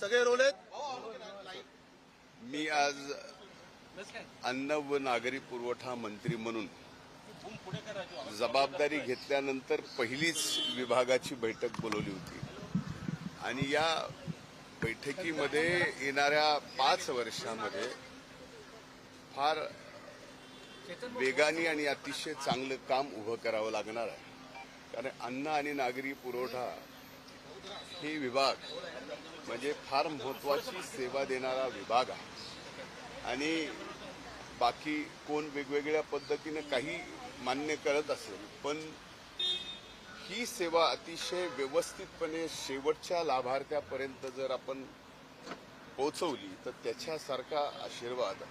सगळे रोल आहेत? मी आज अन्न व नागरी पुरवठा मंत्री म्हणून जबाबदारी घेतल्यानंतर पहिलीच विभागाची बैठक बोलवली होती. आणि या बैठकीमध्ये येणाऱ्या पाच वर्षामध्ये फार वेगाने आणि अतिशय चांगलं काम उभं करावं लागणार आहे. कारण अन्न आणि नागरी पुरवठा हे विभाग म्हणजे फार महत्वाची सेवा देणारा विभाग आहे. आणि बाकी कोण वेगवेगळ्या पद्धतीनं काही मान्य करत असेल पण ही सेवा अतिशय व्यवस्थितपणे शेवटच्या लाभार्थ्यापर्यंत जर आपण पोहोचवली तर त्याच्यासारखा आशीर्वाद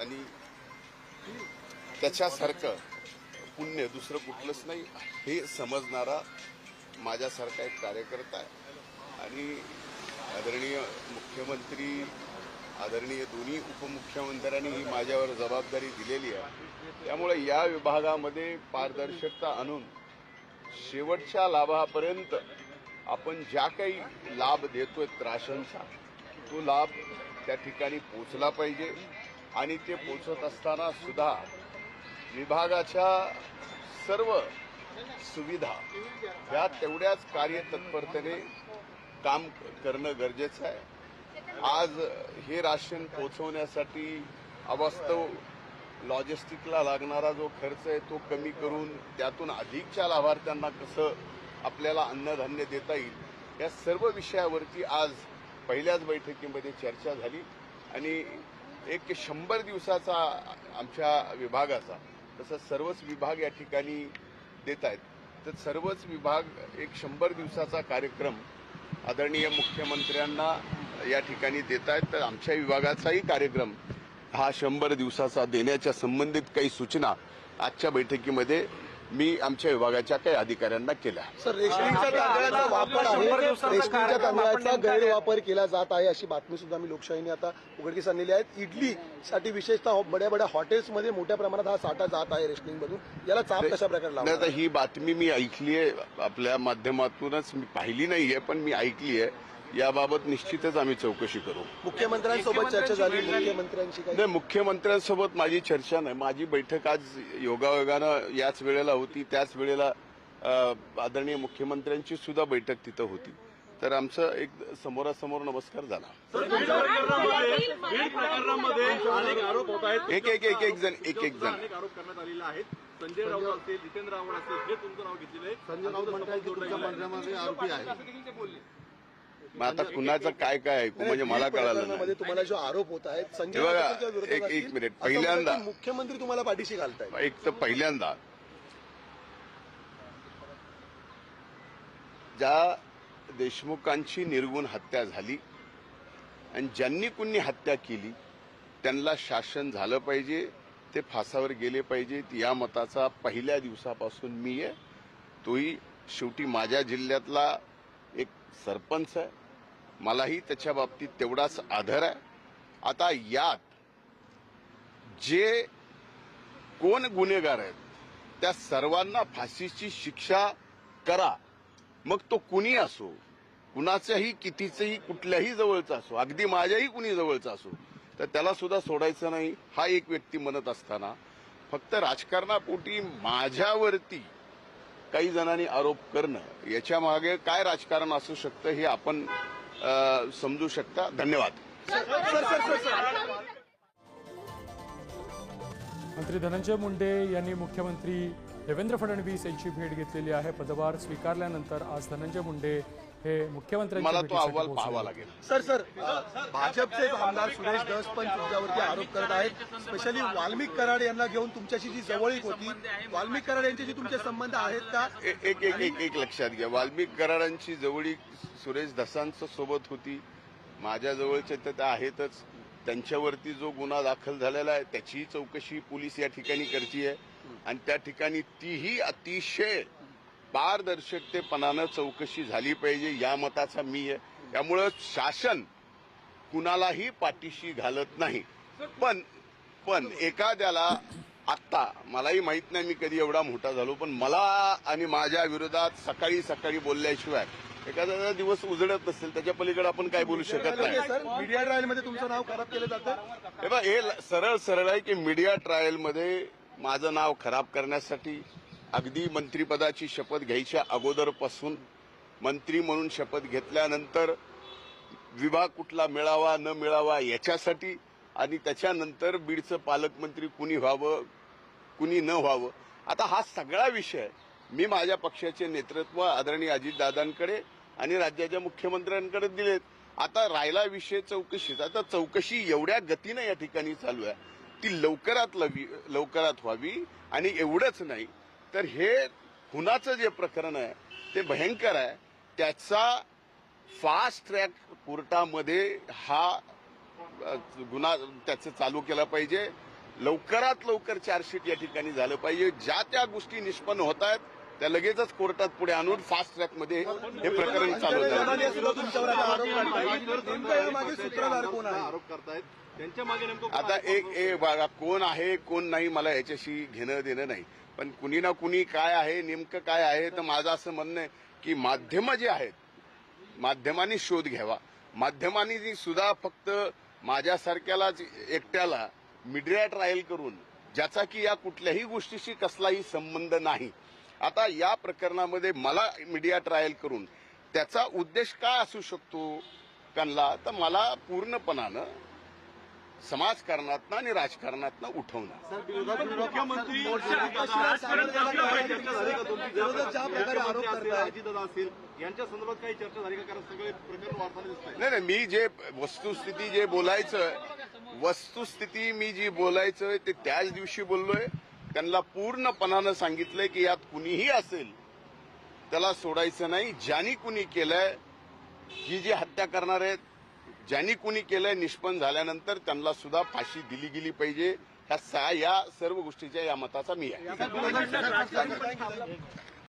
आणि त्याच्यासारखं पुण्य दुसरं कुठलंच नाही हे समजणारा माझ्यासारखा एक कार्यकर्ता आहे. आणि आदरणीय मुख्यमंत्री आदरणीय दोन्ही उपमुख्यमंत्र्यांनी ही माझ्यावर जबाबदारी दिलेली आहे. त्यामुळे या विभागामध्ये पारदर्शकता आणून शेवटच्या लाभापर्यंत आपण ज्या काही लाभ देतोय राशनचा तो लाभ त्या ठिकाणी पोचला पाहिजे. आणि ते पोचत असताना सुद्धा विभागाच्या सर्व सुविधा या तेवढ्याच कार्यतत्परतेने काम करणं गरजेचं आहे. आज हे राशन पोचवण्यासाठी अवास्तव लॉजिस्टिकला लागणारा जो खर्च आहे तो कमी करून त्यातून अधिकच्या लाभार्थ्यांना कसं आपल्याला अन्नधान्य देता येईल या सर्व विषयावरती आज पहिल्याच बैठकीमध्ये चर्चा झाली आणि एक शंभर दिवसाचा आमच्या विभागाचा तसंच सर्वच विभाग या ठिकाणी देत आहेत. तर सर्वच विभाग एक शंभर दिवसाचा कार्यक्रम आदरणीय मुख्यमंत्र्यांना या ठिकाणी देत आहेत. तर आमच्या विभागाचाही कार्यक्रम हा शंभर दिवसाचा देण्याच्या संबंधित काही सूचना आजच्या बैठकीमध्ये मी आमच्या विभागाच्या काही अधिकाऱ्यांना केल्या सर रेशनिंगच्या तांदळाचा वापर आहे. रेशनिंगच्या तांदळाचा गैरवापर केला जात आहे अशी बातमी सुद्धा मी लोकशाहीने आता उघडकीस आणलेली आहे. इडलीसाठी विशेषतः बड्या बड्या हॉटेल्समध्ये मोठ्या प्रमाणात हा साठा जात आहे रेशनिंग मधून याला चाप कशा प्रकारे आता ही बातमी मी ऐकली आहे. आपल्या माध्यमातूनच मी पाहिली नाहीये पण मी ऐकली आहे. याबाबत निश्चितच आम्ही चौकशी करू. मुख्यमंत्र्यांसोबत चर्चा झाली मुख्यमंत्र्यांची काही नाही मुख्यमंत्र्यांसोबत माझी चर्चा नाही. माझी बैठक आज योगायोगानं याच वेळेला होती. त्याच वेळेला अ, आदरणीय मुख्यमंत्र्यांची सुद्धा बैठक तिथं होती. तर आमचं एक समोरासमोर नमस्कार झाला. बीड प्रकरणामध्ये अनेक आरोप होत आहेत. एक एक एक एक जण एक एक जण. अनेक आरोप करण्यात आलेले आहेत. संजय राऊत असतील जितेंद्र आव्हाड असतील हे तुमचं नाव घेतलेलं आहे. संजय राऊत म्हणतात की तुमच्या मंत्र्यामध्ये आरोपी आहे मग आता कुणाचं काय काय ऐकू? म्हणजे मला कळालं नाही. तुम्हाला जो आरोप होत आहेत संजय हे बघा, राऊतांच्या विरोधात एक- एक असतील, मिनिट. असं पहिल्यांदा- की मुख्यमंत्री तुम्हाला पाठीशी घालतायत? एक तर पहिल्यांदा ज्या देशमुखांची निर्गुण हत्या झाली आणि ज्यांनी कुणी हत्या केली त्यांना शासन झालं पाहिजे ते फासावर गेले पाहिजेत या मताचा पहिल्या दिवसापासून मी आहे. तोही शेवटी माझ्या जिल्ह्यातला सरपंच आहे. मलाही त्याच्या बाबतीत तेवढाच आदर आहे. आता यात जे कोण गुन्हेगार आहेत त्या सर्वांना फाशीची शिक्षा करा. मग तो कुणी असो कुणाच्याही कितीचंही कुठल्याही जवळचा असो अगदी माझ्याही कुणी जवळचा असो तर त्याला सुद्धा सोडायचं नाही हा एक व्यक्ती म्हणत असताना. फक्त राजकारणापोटी माझ्यावरती काही जणांनी आरोप करणं याच्या मागे काय राजकारण असू शकतं हे आपण समजू शकता. धन्यवाद. मंत्री धनंजय मुंडे यांनी मुख्यमंत्री देवेंद्र फडणवीस यांची भेट घेतलेली आहे. पदभार स्वीकारल्यानंतर आज धनंजय मुंडे हे मुख्यमंत्र्यांच्या मला तो अहवाल. पाहावा लागेल. सर सर भाजपचे आमदार सुरेश धस पण तुमच्यावरती आरोप करत आहेत. स्पेशली वाल्मिक कराड यांना घेऊन तुमच्याशी जी जवळीक होती वाल्मिक कराड यांच्याशी तुमचे संबंध आहेत का? एक एक एक एक लक्षात घ्या. वाल्मिक कराडांची जवळी सुरेश धसांचं सोबत होती. माझ्या जवळचे तर त्या आहेतच. त्यांच्यावरती जो गुन्हा दाखल झालेला आहे त्याचीही चौकशी पोलीस या ठिकाणी करतीये. आणि त्या ठिकाणी तीही अतिशय पारदर्शकतेपणानं चौकशी झाली पाहिजे या मताचा मी आहे. त्यामुळं शासन कुणालाही पाठीशी घालत नाही. पण पण एखाद्याला आत्ता मलाही माहीत नाही मी कधी एवढा मोठा झालो पण मला आणि माझ्या विरोधात सकाळी सकाळी बोलल्याशिवाय एखादा दिवस उजळत नसेल त्याच्या पलीकडे आपण काय बोलू शकत नाही. सर मीडिया ट्रायलमध्ये तुमचं नाव खराब केलं जातं? हे सरळ सरळ आहे की मीडिया ट्रायलमध्ये माझं नाव खराब करण्यासाठी अगदी मंत्रीपदाची शपथ घ्यायच्या अगोदरपासून मंत्री म्हणून शपथ घेतल्यानंतर विभाग कुठला मिळावा न मिळावा याच्यासाठी आणि त्याच्यानंतर बीडचं पालकमंत्री कुणी व्हावं कुणी न व्हावं. आता हा सगळा विषय मी माझ्या पक्षाचे नेतृत्व आदरणीय अजितदादांकडे आणि राज्याच्या मुख्यमंत्र्यांकडे दिलेत. आता राहिला विषय चौकशीचा आता चौकशी एवढ्या गतीनं या ठिकाणी चालू आहे. ती लवकरात लवी लवकरात व्हावी आणि एवढंच नाही तर हे खुनाचं जे प्रकरण आहे ते भयंकर आहे. त्याचा फास्ट ट्रॅक कोर्टामध्ये हा गुन्हा त्याचं चालू केला पाहिजे. लवकरात लवकर चार्जशीट या ठिकाणी झालं पाहिजे. ज्या त्या गोष्टी निष्पन्न होत आहेत त्या लगेचच कोर्टात पुढे आणून फास्ट ट्रॅकमध्ये हे प्रकरण चालू झालं सूत्रधार कोण आहे आरोप करतायत. त्यांच्या मागे नेमकं आता एक एक बघा कोण आहे कोण नाही मला याच्याशी घेणं देणं नाही. पण कुणी ना कुणी काय आहे नेमकं काय आहे तर माझं असं म्हणणं आहे की माध्यमं जे आहेत माध्यमांनी शोध घ्यावा. माध्यमांनी सुद्धा फक्त माझ्यासारख्यालाच एकट्याला मीडिया ट्रायल करून ज्याचा की या कुठल्याही गोष्टीशी कसलाही संबंध नाही. आता या प्रकरणामध्ये मला मीडिया ट्रायल करून त्याचा उद्देश काय असू शकतो? त्यांना तर मला पूर्णपणानं समाजकारणातनं आणि राजकारणातनं उठवणं मुख्यमंत्री विरोधक ज्या प्रकारे आरोप करतायत. अजितदादा असतील यांच्या संदर्भात काही चर्चा झाली का? कारण सगळे प्रकरण वाढताना दिसत आहे नाही नाही मी जे वस्तुस्थिती जे बोलायचं वस्तुस्थिती मी जी बोलायचं ते त्याच दिवशी बोललोय. त्यांना पूर्णपणानं सांगितलंय की यात कुणीही असेल त्याला सोडायचं नाही. ज्यांनी कुणी केलंय ही जी हत्या करणार आहेत ज्यांनी कुणी केलंय निष्पन्न झाल्यानंतर त्यांना सुद्धा फाशी दिली गेली पाहिजे. ह्या सा या सर्व गोष्टीच्या या मताचा मी आहे.